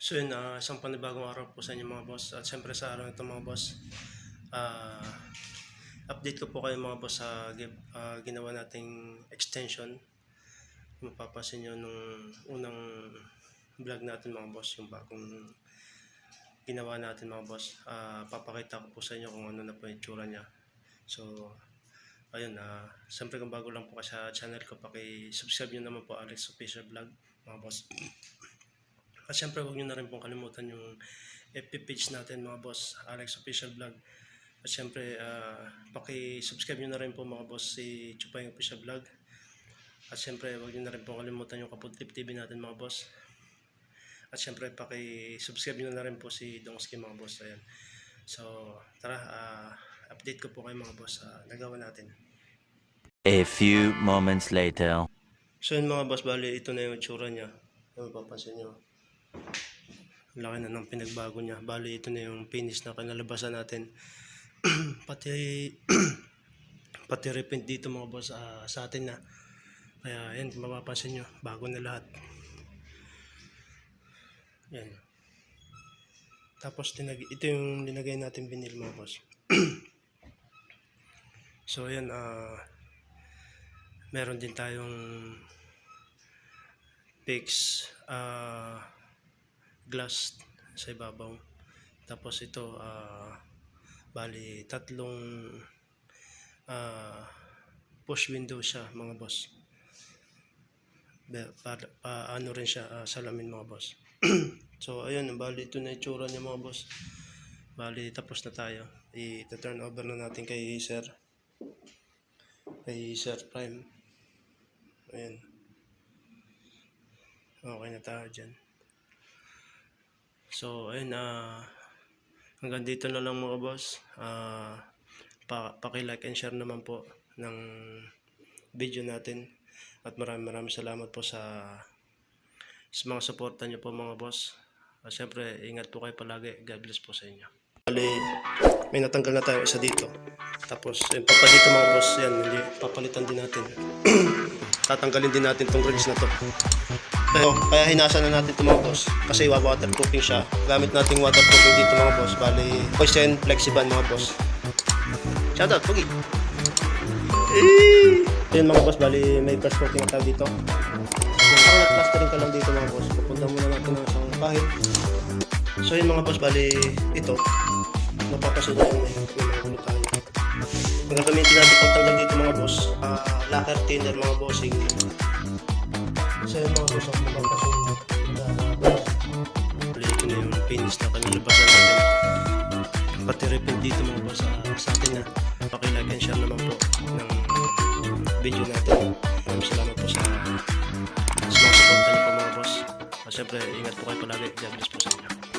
So yun, ah, isang panibagong araw po sa inyo mga boss. At siyempre sa araw ito mga boss, ah, update ko po kayo mga boss sa ah, ginawa nating extension. Mapapansin nyo nung unang vlog natin mga boss, yung bagong ginawa natin mga boss. Ah, papakita ko po sa inyo kung ano na po yung niya. So, ayun, ah, siyempre kung bago lang po ka sa channel ko, paki-subscribe nyo naman po Alex Official Vlog mga boss. At syempre huwag nyo na rin pong kalimutan yung FB page natin mga boss, Alex Official Vlog. At syempre, uh, paki-subscribe nyo na rin po mga boss si Chupay Official Vlog. At syempre, huwag nyo na rin pong kalimutan yung Kapudlip TV natin mga boss. At syempre, paki-subscribe nyo na rin po si Dongski mga boss. Ayan. So, tara, ah, update ko po kayo mga boss sa nagawa natin. A few moments later. So yun mga boss, bali ito na yung itsura niya. Ano mapapansin nyo? Laki na ng pinagbago niya. Bali ito na yung finish na kinalabasan natin. pati pati repaint dito mga boss ah, sa atin na. Kaya yan, mapapansin nyo, bago na lahat. Yan. Tapos tinag ito yung linagay natin binil mga boss. so yan, ah meron din tayong fix ah glass sa ibabaw. Tapos ito ah bali tatlong ah push window siya mga boss. Be- Pa, ano rin siya ah, salamin mga boss. so ayun, bali ito na itsura niya mga boss. Bali tapos na tayo. I-turn over na natin kay Sir. Kay Sir Prime. Ayan. Okay na tayo dyan. So, ayun, ah, hanggang dito na lang mga boss. Ah, pa, paki-like and share naman po ng video natin. At maraming maraming salamat po sa, sa mga suporta niyo po mga boss. At syempre, ingat po kayo palagi. God bless po sa inyo. Bali, may natanggal na tayo isa dito. Tapos, yung papa dito mga boss, yan, hindi, papalitan din natin. tatanggalin din natin tong grills na to. Pero, kaya hinasa na natin ito mga boss. Kasi waterproofing siya. Gamit nating waterproofing dito mga boss. Bali, Poison Flexiban mga boss. Shoutout, Pugi! Eh! Yun mga boss, bali may brush coating na tayo dito. Parang nag-plastering ka lang dito mga boss. Pupunta muna natin ng isang kahit. So yun mga boss, bali ito. Mapapasin nyo yung may, may tayo. Ang gagamitin natin pagtanggal dito mga boss, ah, lacquer thinner mga bossing. So yun mga boss, ang mapapasin nyo. Bali ito na yung finish na kanalabasan natin. Pati repaint dito mga boss ah, sa atin na pakilike and share naman po ng video natin. Maraming salamat po sa sa mga suporta niyo po mga boss. At syempre, ingat po kayo palagi. God bless po sa inyo.